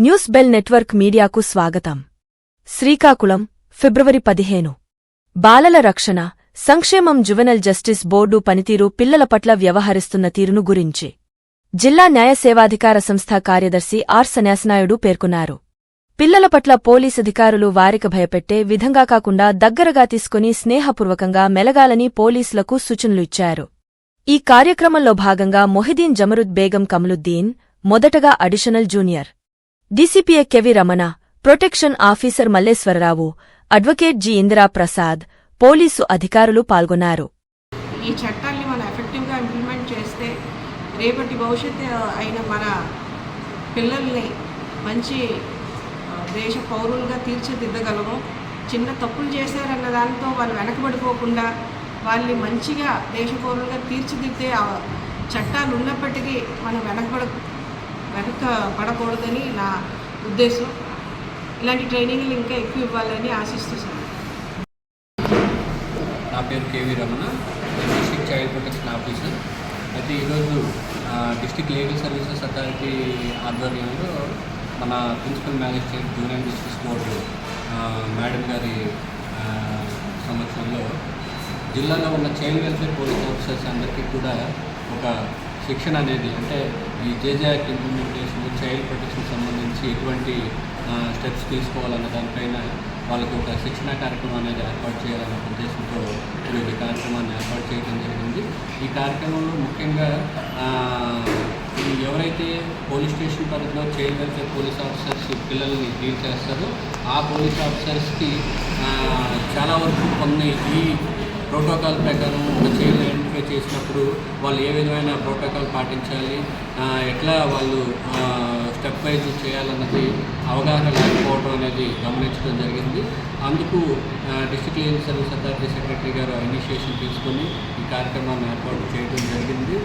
News bell network మీడియాకు స్వాగతం. శ్రీకాకుళం ఫిబ్రవరి పదిహేను. బాలల రక్షణ సంక్షేమం జువెనల్ జస్టిస్ బోర్డు పనితీరు పిల్లల పట్ల వ్యవహరిస్తున్న తీరును గురించి. జిల్లా న్యాయ సేవాధికార సంస్థ కార్యదర్శి ఆర్ సన్యాసనాయుడు పేర్కొన్నారు. పిల్లల పట్ల పోలీస్ అధికారులు వారికి భయపెట్టే విధంగా కాకుండా దగ్గరగా తీసుకుని స్నేహపూర్వకంగా మెలగాలని పోలీసులకు సూచనలు ఇచ్చారు. ఈ కార్యక్రమంలో భాగంగా మొహిదీన్ జమరుద్ బేగం కమలుద్దీన్ మొదటగా additional junior. DCPA KV Ramana protection officer Malleswararao advocate G Indira Prasad police అధికారులు పాల్గొన్నారు. ఈ చట్టాన్ని మనం ఎఫెక్టివ్గా ఇంప్లిమెంట్ చేస్తే రేపటి భవిష్యత్తు అయిన మన పిల్లల్ని మంచి దేశ పౌరులుగా తీర్చిదిద్దగలము. చిన్న తప్పులు చేశారన్న దాంతో వాళ్ళు వెనకబడిపోకుండా వాళ్ళని మంచిగా దేశ పౌరులుగా తీర్చిదిద్దే చట్టాలు ఉన్నప్పటికీ మనం వెనకబడ వెనక పడకూడదని నా ఉద్దేశం. ఇలాంటి ట్రైనింగ్లు ఇంకా ఎక్కువ ఇవ్వాలని ఆశిస్తున్నాను. నా పేరు KV Ramana. District district child protection officer. అయితే ఈరోజు district district legal services authority ఆధ్వర్యంలో మన principal manager junior justice board madam గారి సంవత్సరంలో సమక్షంలో జిల్లాలో ఉన్న చైల్డ్ వెల్ఫేర్ పోలీస్ ఆఫీసర్స్ అందరికీ కూడా ఒక శిక్షణ అనేది అంటే ఈ జేజేఆర్ ఇంప్లిమెంటేషన్ చైల్డ్ ప్రొటెక్షన్ సంబంధించి ఎటువంటి స్టెప్స్ తీసుకోవాలన్న దానిపైన వాళ్ళకి ఒక శిక్షణ కార్యక్రమం అనేది ఏర్పాటు చేయాలన్న ఉద్దేశంతో ఈరోజు ఈ కార్యక్రమాన్ని ఏర్పాటు చేయడం జరిగింది. ఈ కార్యక్రమంలో ముఖ్యంగా ఎవరైతే పోలీస్ స్టేషన్ పరిధిలో చైల్డ్ వెల్ఫేర్ పోలీస్ ఆఫీసర్స్ పిల్లల్ని డీల్ చేస్తారో ఆ పోలీస్ ఆఫీసర్స్కి చాలా వరకు కొన్ని ఈ ప్రోటోకాల్ ప్రకారం ఒక చైల్డ్ ఐడెంటిఫై చేసినప్పుడు వాళ్ళు ఏ విధమైన ప్రోటోకాల్ పాటించాలి ఎట్లా వాళ్ళు స్టెప్ వైజ్ చేయాలన్నది అవగాహన లేకపోవడం అనేది గమనించడం జరిగింది. అందుకు district legal service authority secretary గారు ఇనిషియేషన్ తీసుకొని ఈ కార్యక్రమాన్ని ఏర్పాటు చేయడం జరిగింది.